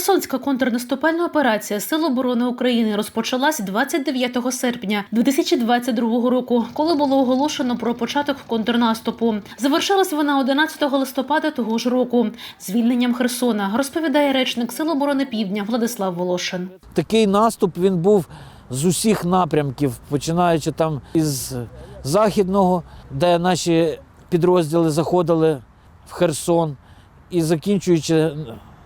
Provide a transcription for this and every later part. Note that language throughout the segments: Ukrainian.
Херсонська контрнаступальна операція Сил оборони України розпочалась 29 серпня 2022 року, коли було оголошено про початок контрнаступу. Завершилась вона 11 листопада того ж року звільненням Херсона, розповідає речник Сил оборони Півдня Владислав Волошин. Такий наступ він був з усіх напрямків, починаючи там із західного, де наші підрозділи заходили в Херсон, і закінчуючи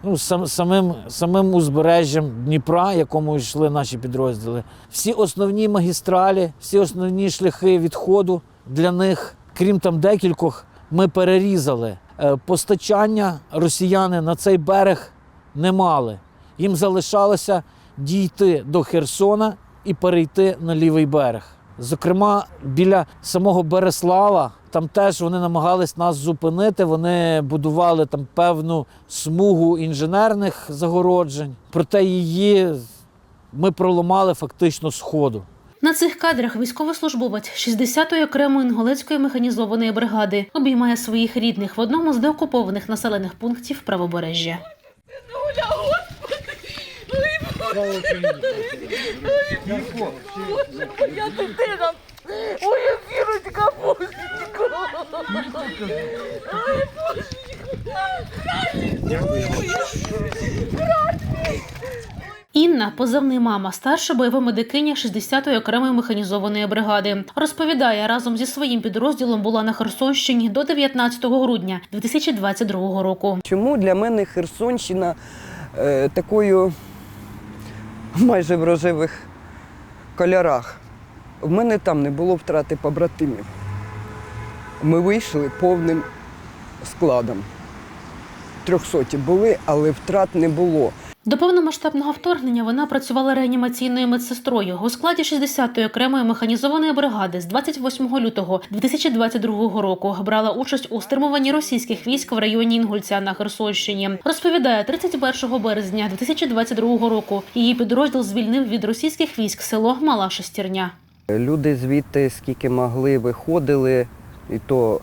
ну, сам, самим, самим узбережжям Дніпра, якому йшли наші підрозділи. Всі основні магістралі, всі основні шляхи відходу для них, крім там декількох, ми перерізали. Е, Постачання росіяни на цей берег не мали. Їм залишалося дійти до Херсона і перейти на лівий берег. Зокрема, біля самого Береслава там теж вони намагались нас зупинити. Вони будували там певну смугу інженерних загороджень, проте її ми проламали фактично з ходу. На цих кадрах військовослужбовець 60-ї окремої інголецької механізованої бригади обіймає своїх рідних в одному з деокупованих населених пунктів правобережжя. Моя дитина, моя зірочка, божечко. Інна, позивний мама, старша бойова медикиня 60-ї окремої механізованої бригади, розповідає, разом зі своїм підрозділом була на Херсонщині до 19 грудня 2022 року. Чому для мене Херсонщина е, такою майже в рожевих кольорах? В мене там не було втрати побратимів. Ми вийшли повним складом. Трьохсоті були, але втрат не було. До повномасштабного вторгнення вона працювала реанімаційною медсестрою у складі 60-ї окремої механізованої бригади з 28 лютого 2022 року. Брала участь у стримуванні російських військ в районі Інгульця на Херсонщині. Розповідає, 31 березня 2022 року її підрозділ звільнив від російських військ село Мала Шестерня. Люди звідти скільки могли виходили, і то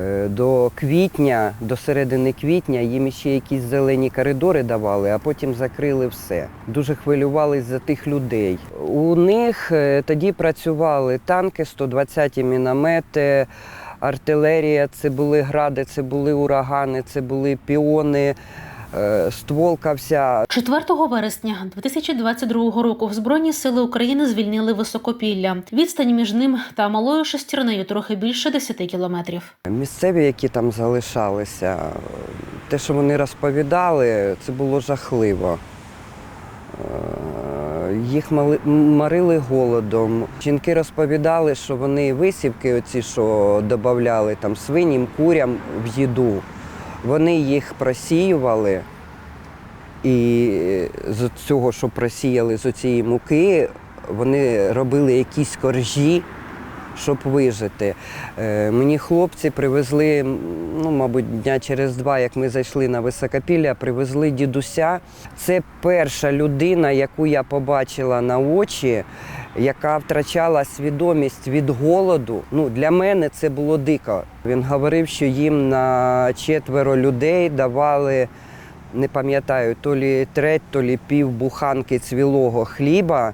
е, до квітня, до середини квітня їм ще якісь зелені коридори давали, а потім закрили все. Дуже хвилювались за тих людей. У них е, тоді працювали танки, 120-ті міномети, артилерія, це були гради, це були урагани, це були піони, стволка вся. 4 вересня 2022 року Збройні сили України звільнили високопілля. Відстань між ним та малою шестернею трохи більше 10 кілометрів. Місцеві, які там залишалися, те, що вони розповідали, це було жахливо. Е, Їх марили голодом. Жінки розповідали, що вони висівки, оці, що додавали там свиням, курям в їду, вони їх просіювали. І з цього, що просіяли з цієї муки, вони робили якісь коржі, щоб вижити. Е, Мені хлопці привезли, ну, мабуть, дня через два, як ми зайшли на високопілля, привезли дідуся. Це перша людина, яку я побачила на очі, яка втрачала свідомість від голоду. Ну, для мене це було дико. Він говорив, що їм на четверо людей давали. Не пам'ятаю, то лі треть, то лі пів буханки цвілого хліба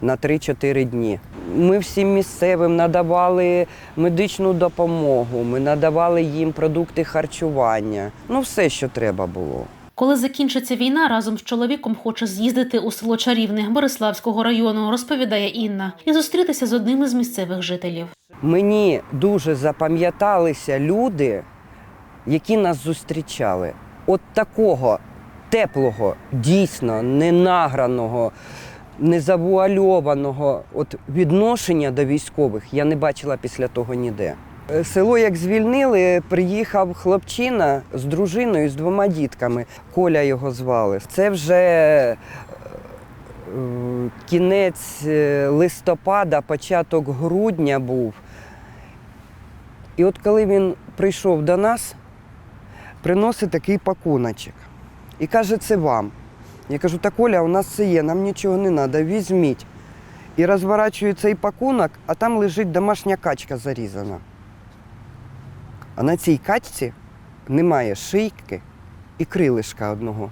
на 3-4 дні. Ми всім місцевим надавали медичну допомогу, ми надавали їм продукти харчування. Ну, все, що треба було. Коли закінчиться війна, разом з чоловіком хоче з'їздити у село Чарівне Бориславського району, розповідає Інна, і зустрітися з одним із місцевих жителів. Мені дуже запам'яталися люди, які нас зустрічали. От такого теплого, дійсно ненаграного, незавуальованого от відношення до військових я не бачила після того ніде. Е, Село як звільнили, приїхав хлопчина з дружиною, з двома дітками. Коля його звали. Це вже е, кінець е, листопада, початок грудня був. І от коли він прийшов до нас, приносить такий пакуночок і каже, це вам. Я кажу, так Оля, у нас все є, нам нічого не треба, візьміть. І розворачую цей пакунок, а там лежить домашня качка зарізана. А на цій качці немає шийки і крилишка одного.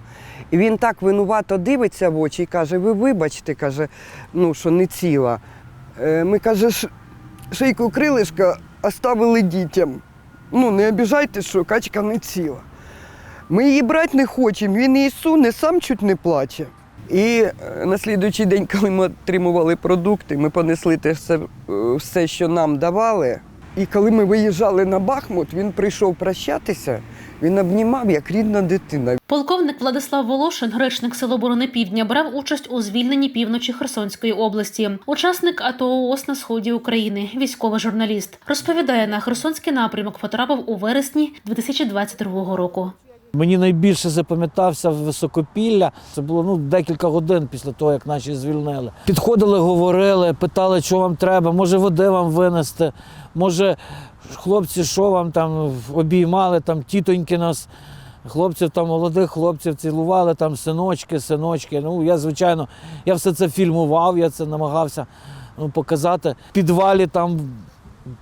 І він так винувато дивиться в очі і каже: ви вибачте, каже, ну, що не ціла. Е, Ми каже, шийку крилишка оставили дітям. Ну, не обіжайте, що качка не ціла. Ми її брати не хочемо, він її суне, сам чуть не плаче. І е, на слідуючий день, коли ми отримували продукти, ми понесли те все, е, все, що нам давали. І коли ми виїжджали на Бахмут, він прийшов прощатися, він обнімав як рідна дитина. Полковник Владислав Волошин, речник Сил оборони Півдня, брав участь у звільненні півночі Херсонської області. Учасник АТО ООС на сході України, військовий журналіст, розповідає, на Херсонський напрямок потрапив у вересні 2022 року. Мені найбільше запам'ятався високопілля. Це було ну, декілька годин після того, як наші звільнили. Підходили, говорили, питали, що вам треба, може води вам винести, може хлопці, що вам там обіймали, там тітоньки нас. Хлопців там молодих хлопців цілували, там синочки, синочки. Ну, я, звичайно, я все це фільмував, я це намагався ну, показати. В підвалі там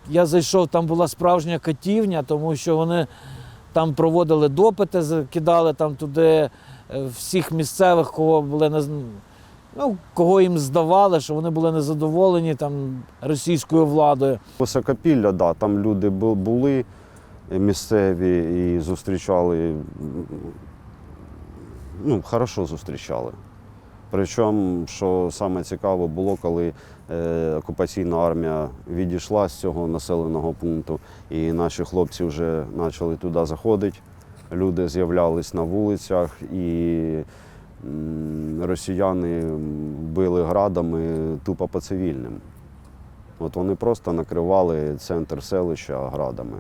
я зайшов, там була справжня катівня, тому що вони там проводили допити, закидали там туди е, всіх місцевих, кого були не ну, кого їм здавали, що вони були незадоволені там російською владою. Високопілля, да, там люди були місцеві і зустрічали, ну, хорошо зустрічали. Причому, що саме цікаво було, коли окупаційна армія відійшла з цього населеного пункту, і наші хлопці вже почали туди заходити. Люди з'являлись на вулицях, і росіяни били градами тупо по цивільним. От вони просто накривали центр селища градами.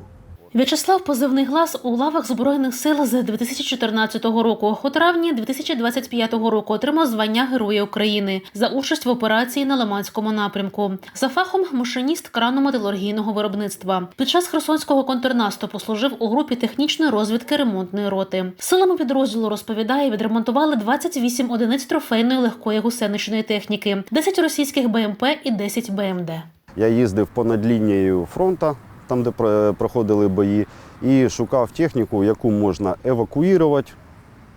В'ячеслав позивний глас у лавах збройних сил з 2014 року. У травні 2025 року отримав звання Героя України за участь в операції на Лиманському напрямку. За фахом машиніст крану-металургійного виробництва. Під час херсонського контрнаступу служив у групі технічної розвідки ремонтної роти. Силами підрозділу розповідає, відремонтували 28 одиниць трофейної легкої гусеничної техніки, 10 російських БМП і 10 БМД. Я їздив понад лінією фронту, там, де про- проходили бої, і шукав техніку, яку можна евакуювати,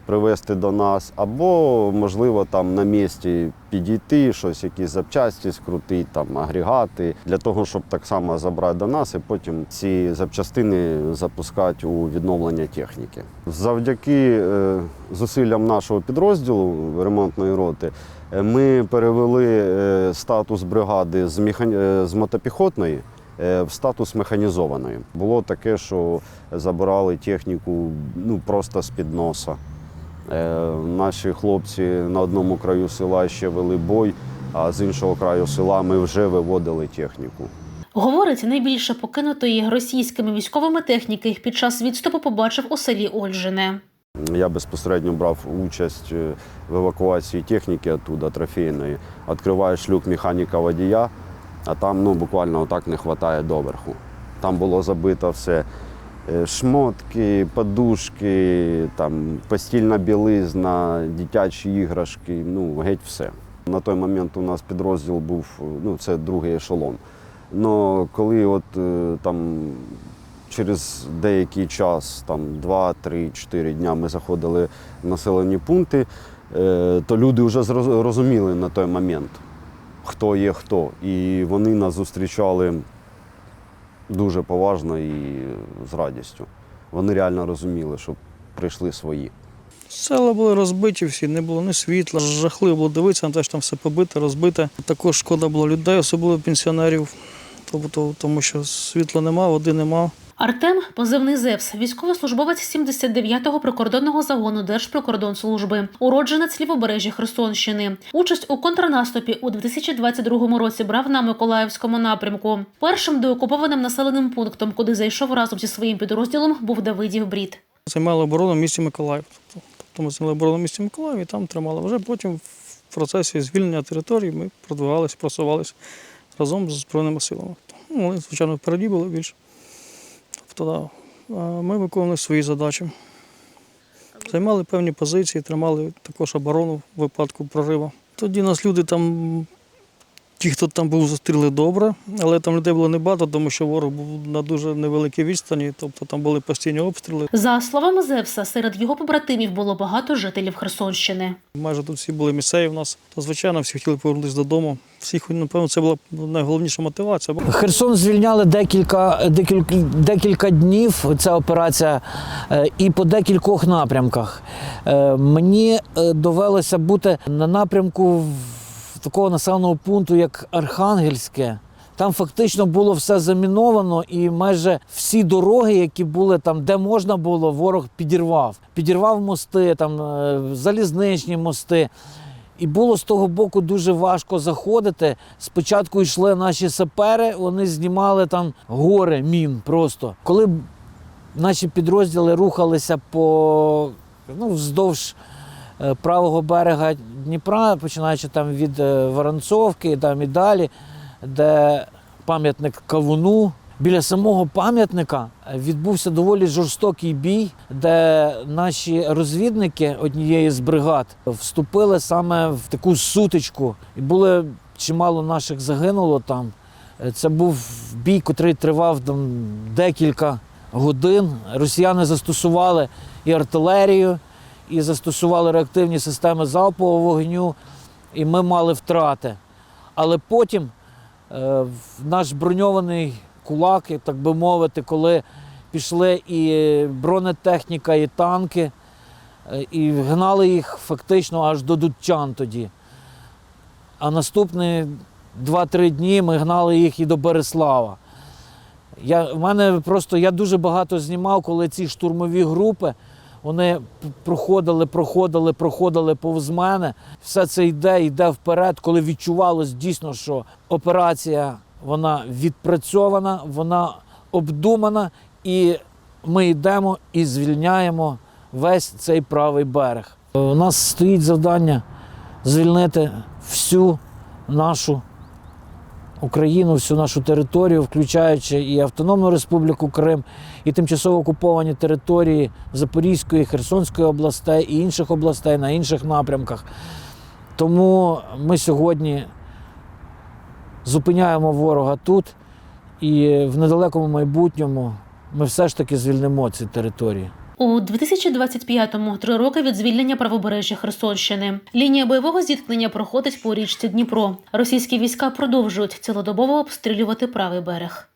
привезти до нас, або, можливо, там на місці підійти, щось, якісь запчасті скрутити, там, агрегати, для того, щоб так само забрати до нас і потім ці запчастини запускати у відновлення техніки. Завдяки е, зусиллям нашого підрозділу ремонтної роти е, ми перевели е, статус бригади з, е, мотопіхотної е, в статус механізованої. Було таке, що забирали техніку ну, просто з-під носа. Е, Наші хлопці на одному краю села ще вели бой, а з іншого краю села ми вже виводили техніку. Говорить, найбільше покинутої російськими військовими техніки під час відступу побачив у селі Ольжине. Я безпосередньо брав участь е, в евакуації техніки оттуда, трофейної. Відкриваєш люк механіка водія, а там ну, буквально отак не вистачає доверху. Там було забито все. Е, Шмотки, подушки, там, постільна білизна, дитячі іграшки, ну, геть все. На той момент у нас підрозділ був, ну, це другий ешелон. Но коли от е, там через деякий час, там 2, 3, 4 дня ми заходили в населені пункти, е, то люди вже розуміли на той момент, хто є хто. І вони нас зустрічали дуже поважно і з радістю. Вони реально розуміли, що прийшли свої. Села були розбиті всі, не було ні світла. Жахливо було дивитися, на те, що там все побите, розбите. Також шкода було людей, особливо пенсіонерів, тобто, тому що світла нема, води нема. Артем, позивний Зевс, військовослужбовець 79-го прикордонного загону Держприкордонслужби, уродженець лівобережжя Херсонщини. Участь у контрнаступі у 2022 році брав на Миколаївському напрямку. Першим деокупованим населеним пунктом, куди зайшов разом зі своїм підрозділом, був Давидів Брід. Займали оборону в місті Миколаїв. Тобто тобто ми оборону в місті Миколаїв і там тримали. Вже потім в процесі звільнення території ми продвигалися, просувалися разом з Збройними силами. Ну, вони, звичайно, впереді були більше. Да, ми виконували свої задачі. Займали певні позиції, тримали також оборону в випадку прориву. Тоді нас люди там, ті, хто там був, зустріли добре, але там людей було небагато, тому що ворог був на дуже невеликій відстані, тобто там були постійні обстріли. За словами Зевса, серед його побратимів було багато жителів Херсонщини. Майже тут всі були місцеві в нас. То, звичайно, всі хотіли повернутися додому. Всіх, напевно, це була найголовніша мотивація. Херсон звільняли декілька, декілька, декілька днів. Ця операція е, і по декількох напрямках. Е, Мені е, довелося бути на напрямку в- такого населеного пункту, як Архангельське. Там фактично було все заміновано, і майже всі дороги, які були там, де можна було, ворог підірвав. Підірвав мости, там е, залізничні мости. І було з того боку дуже важко заходити. Спочатку йшли наші сапери, вони знімали там гори мін просто. Коли наші підрозділи рухалися по ну, вздовж правого берега Дніпра, починаючи там від е, Воронцовки там і далі, де пам'ятник Кавуну. Біля самого пам'ятника відбувся доволі жорстокий бій, де наші розвідники однієї з бригад вступили саме в таку сутичку. І було чимало наших загинуло там. Це був бій, котрий тривав там декілька годин. Росіяни застосували і артилерію, і застосували реактивні системи залпового вогню, і ми мали втрати. Але потім е, наш броньований кулак, так би мовити, коли пішли і бронетехніка, і танки, е, і гнали їх фактично аж до Дудчан тоді. А наступні 2-3 дні ми гнали їх і до Береслава. Я, в мене просто я дуже багато знімав, коли ці штурмові групи вони проходили, проходили, проходили повз мене. Все це йде, йде вперед, коли відчувалось дійсно, що операція вона відпрацьована, вона обдумана, і ми йдемо і звільняємо весь цей правий берег. У нас стоїть завдання звільнити всю нашу Україну, всю нашу територію, включаючи і Автономну Республіку Крим, і тимчасово окуповані території Запорізької, Херсонської областей і інших областей на інших напрямках. Тому ми сьогодні зупиняємо ворога тут, і в недалекому майбутньому ми все ж таки звільнимо ці території. У 2025-му три роки від звільнення правобережжя Херсонщини. Лінія бойового зіткнення проходить по річці Дніпро. Російські війська продовжують цілодобово обстрілювати правий берег.